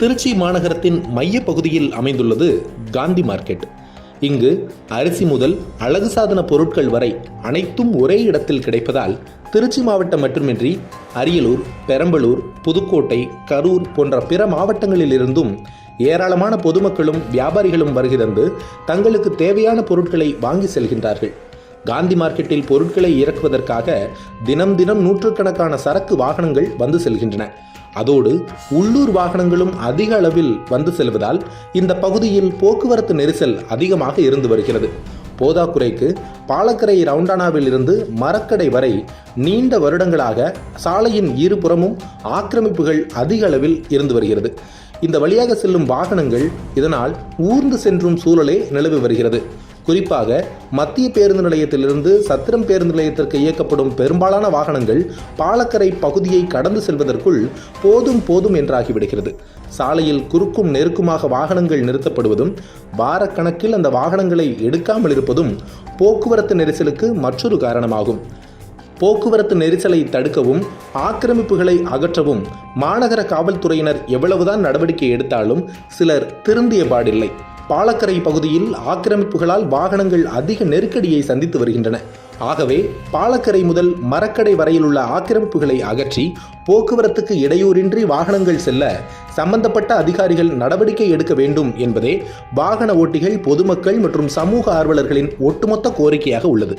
திருச்சி மாநகரத்தின் மைய பகுதியில் அமைந்துள்ளது காந்தி மார்க்கெட். இங்கு அரிசி முதல் அழகு சாதன பொருட்கள் வரை அனைத்தும் ஒரே இடத்தில் கிடைப்பதால் திருச்சி மாவட்டம் மட்டுமின்றி அரியலூர் பெரம்பலூர் புதுக்கோட்டை கரூர் போன்ற பிற மாவட்டங்களிலிருந்தும் ஏராளமான பொதுமக்களும் வியாபாரிகளும் வருகை தந்து தங்களுக்கு தேவையான பொருட்களை வாங்கி செல்கின்றார்கள். காந்தி மார்க்கெட்டில் பொருட்களை இறக்குவதற்காக தினம் தினம் நூற்றுக்கணக்கான சரக்கு வாகனங்கள் வந்து செல்கின்றன. அதோடு உள்ளூர் வாகனங்களும் அதிக அளவில் வந்து செல்வதால் இந்த பகுதியில் போக்குவரத்து நெரிசல் அதிகமாக இருந்து வருகிறது. போதாக்குறைக்கு பாலக்கரை ரவுண்டானாவில் இருந்து மரக்கடை வரை நீண்ட வருடங்களாக சாலையின் இருபுறமும் ஆக்கிரமிப்புகள் அதிக அளவில் இருந்து வருகிறது. இந்த வழியாக செல்லும் வாகனங்கள் இதனால் ஊர்ந்து சென்றும் சூழலே நிலவி வருகிறது. குறிப்பாக மத்திய பேருந்து நிலையத்திலிருந்து சத்திரம் பேருந்து நிலையத்திற்கு இயக்கப்படும் பெரும்பாலான வாகனங்கள் பாலக்கரை பகுதியை கடந்து செல்வதற்குள் போதும் போதும் என்றாகிவிடுகிறது. சாலையில் குறுக்கும் நெருக்குமாக வாகனங்கள் நிறுத்தப்படுவதும் வாரக்கணக்கில் அந்த வாகனங்களை எடுக்காமல் இருப்பதும் போக்குவரத்து நெரிசலுக்கு மற்றொரு காரணமாகும். போக்குவரத்து நெரிசலை தடுக்கவும் ஆக்கிரமிப்புகளை அகற்றவும் மாநகர காவல்துறையினர் எவ்வளவுதான் நடவடிக்கை எடுத்தாலும் சிலர் திருந்திய பாடில்லை. பாலக்கரை பகுதியில் ஆக்கிரமிப்புகளால் வாகனங்கள் அதிக நெருக்கடியை சந்தித்து வருகின்றன. ஆகவே பாலக்கரை முதல் மரக்கடை வரையிலுள்ள ஆக்கிரமிப்புகளை அகற்றி போக்குவரத்துக்கு இடையூறின்றி வாகனங்கள் செல்ல சம்பந்தப்பட்ட அதிகாரிகள் நடவடிக்கை எடுக்க வேண்டும் என்பதே வாகன ஓட்டிகள் பொதுமக்கள் மற்றும் சமூக ஆர்வலர்களின் ஒட்டுமொத்த கோரிக்கையாக உள்ளது.